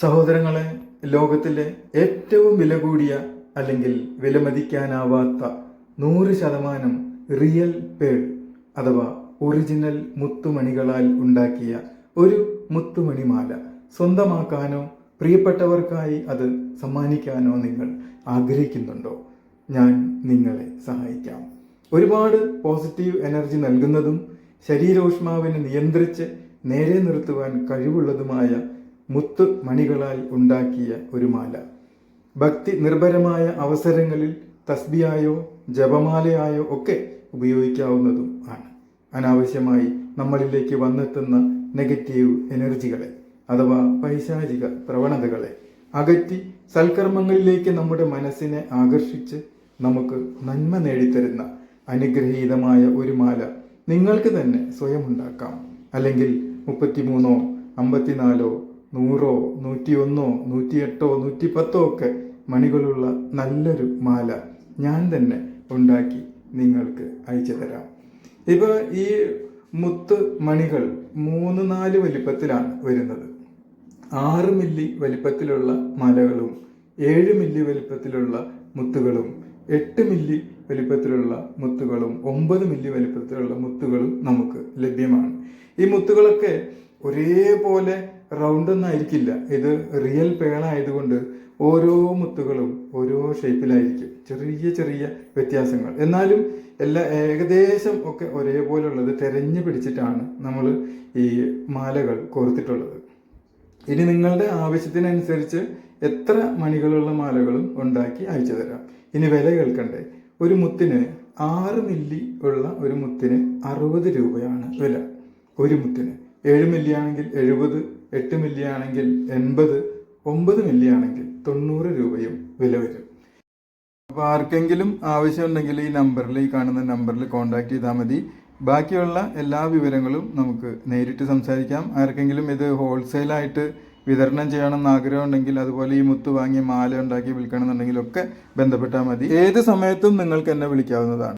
സഹോദരങ്ങളെ ലോകത്തിലെ ഏറ്റവും വില കൂടിയ അല്ലെങ്കിൽ വിലമതിക്കാനാവാത്ത നൂറ് ശതമാനം റിയൽ പേൾ അഥവാ ഒറിജിനൽ മുത്തുമണികളാൽ ഉണ്ടാക്കിയ ഒരു മുത്തുമണിമാല. സ്വന്തമാക്കാനോ പ്രിയപ്പെട്ടവർക്കായി അത് സമ്മാനിക്കാനോ നിങ്ങൾ ആഗ്രഹിക്കുന്നുണ്ടോ? ഞാൻ നിങ്ങളെ സഹായിക്കാം. ഒരുപാട് പോസിറ്റീവ് എനർജി നൽകുന്നതും ശരീരോഷ്മാവിനെ നിയന്ത്രിച്ച് നേരെ നിർത്തുവാൻ കഴിവുള്ളതുമായ മുത്ത് മണികളാൽ ഉണ്ടാക്കിയ ഒരു മാല. ഭക്തി നിർഭരമായ അവസരങ്ങളിൽ തസ്ബിയായോ ജപമാലയായോ ഒക്കെ ഉപയോഗിക്കാവുന്നതും ആണ്. അനാവശ്യമായി നമ്മളിലേക്ക് വന്നെത്തുന്ന നെഗറ്റീവ് എനർജികളെ അഥവാ പൈശാചിക പ്രവണതകളെ അകറ്റി സൽക്കർമ്മങ്ങളിലേക്ക് നമ്മുടെ മനസ്സിനെ ആകർഷിച്ച് നമുക്ക് നന്മ നേടിത്തരുന്ന അനുഗ്രഹീതമായ ഒരു മാല നിങ്ങൾക്ക് തന്നെ സ്വയം ഉണ്ടാക്കാം. അല്ലെങ്കിൽ മുപ്പത്തിമൂന്നോ അമ്പത്തിനാലോ നൂറോ നൂറ്റിയൊന്നോ നൂറ്റിയെട്ടോ നൂറ്റിപ്പത്തോ ഒക്കെ മണികളുള്ള നല്ലൊരു മാല ഞാൻ തന്നെ ഉണ്ടാക്കി നിങ്ങൾക്ക് അയച്ചു തരാം. ഇപ്പോൾ ഈ മുത്ത് മണികൾ മൂന്ന് നാല് വലിപ്പത്തിലാണ് വരുന്നത്. ആറ് മില്ലി വലിപ്പത്തിലുള്ള മാലകളും ഏഴ് മില്ലി വലിപ്പത്തിലുള്ള മുത്തുകളും എട്ട് മില്ലി വലിപ്പത്തിലുള്ള മുത്തുകളും ഒമ്പത് മില്ലി വലിപ്പത്തിലുള്ള മുത്തുകളും നമുക്ക് ലഭ്യമാണ്. ഈ മുത്തുകളൊക്കെ ഒരേപോലെ റൗണ്ട് ഒന്നും ആയിരിക്കില്ല ഇത് റിയൽ പേളായതുകൊണ്ട് ഓരോ മുത്തുകളും ഓരോ ഷേപ്പിലായിരിക്കും. ചെറിയ ചെറിയ വ്യത്യാസങ്ങൾ. എന്നാലും എല്ലാ ഏകദേശം ഒക്കെ ഒരേപോലുള്ളത് തിരഞ്ഞു പിടിച്ചിട്ടാണ് നമ്മൾ ഈ മാലകൾ കോർത്തിട്ടുള്ളത്. ഇനി നിങ്ങളുടെ ആവശ്യത്തിനനുസരിച്ച് എത്ര മണികളുള്ള മാലകളും ഉണ്ടാക്കി അയച്ചു തരാം. ഇനി വില കേൾക്കണ്ടേ? ഒരു മുത്തിന് ആറ് മില്ലി ഉള്ള ഒരു മുത്തിന് അറുപത് രൂപയാണ് വില. ഒരു മുത്തിന് ഏഴ് മില്ലി ആണെങ്കിൽ എഴുപത് എട്ട് മില്ലി ആണെങ്കിൽ എൺപത് ഒമ്പത് മില്ലി ആണെങ്കിൽ തൊണ്ണൂറ് രൂപയും വില വരും. അപ്പോൾ ആർക്കെങ്കിലും ആവശ്യമുണ്ടെങ്കിൽ ഈ നമ്പറിൽ ഈ കാണുന്ന നമ്പറിൽ കോൺടാക്ട് ചെയ്താൽ മതി. ബാക്കിയുള്ള എല്ലാ വിവരങ്ങളും നമുക്ക് നേരിട്ട് സംസാരിക്കാം. ആർക്കെങ്കിലും ഇത് ഹോൾസെയിലായിട്ട് വിതരണം ചെയ്യണമെന്ന് ആഗ്രഹമുണ്ടെങ്കിൽ അതുപോലെ ഈ മുത്ത് വാങ്ങി മാല ഉണ്ടാക്കി വിൽക്കണമെന്നുണ്ടെങ്കിലൊക്കെ ബന്ധപ്പെട്ടാൽ മതി. ഏത് സമയത്തും നിങ്ങൾക്ക് എന്നെ വിളിക്കാവുന്നതാണ്.